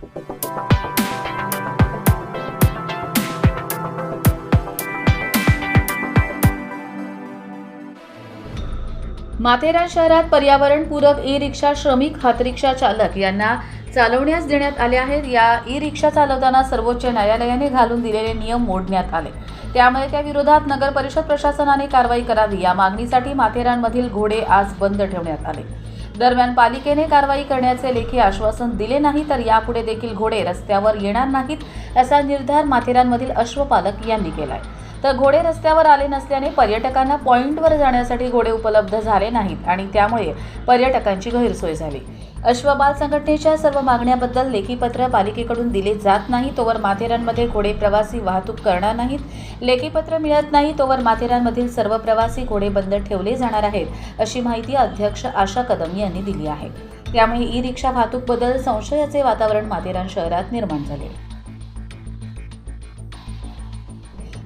Thank you Matheran शहरात पर्यावरणपूरक E रिक्षा श्रमिक हातरिक्षा चालक यांना चालवण्यास देण्यात आले आहेत. या ई रिक्षा चालवताना सर्वोच्च न्यायालयाने घालून दिलेले नियम मोडण्यात आले. त्यामुळे त्या विरोधात नगर परिषद प्रशासनाने कारवाई करावी. या मागणीसाठी माथेरानमधील घोडे आज बंद ठेवण्यात आले. दरम्यान पालिकेने कारवाई करण्याचे लेखी आश्वासन दिले नाही तर यापुढे देखील घोडे रस्त्यावर येणार नाहीत असा निर्धार माथेरानमधील अश्वपालक यांनी केला आहे तर घोडे रस्त्यावर आले नसल्याने पर्यटकांना पॉईंटवर जाण्यासाठी घोडे उपलब्ध झाले नाहीत आणि त्यामुळे पर्यटकांची गैरसोय झाली. अश्वबाल संघटनेच्या सर्व मागण्याबद्दल लेखी पत्र पालिकेकडून दिले जात नाही तोवर माथेरानमध्ये घोडे प्रवासी वाहतूक करणार नाहीत. लेखी पत्र मिळत नाही तोवर माथेरानमधील सर्व प्रवासी घोडे बंद ठेवले जाणार आहेत अशी माहिती अध्यक्ष आशा कदम यांनी दिली आहे. त्यामुळे ई रिक्षा वाहतूकबद्दल संशयाचे वातावरण माथेरान शहरात निर्माण झाले.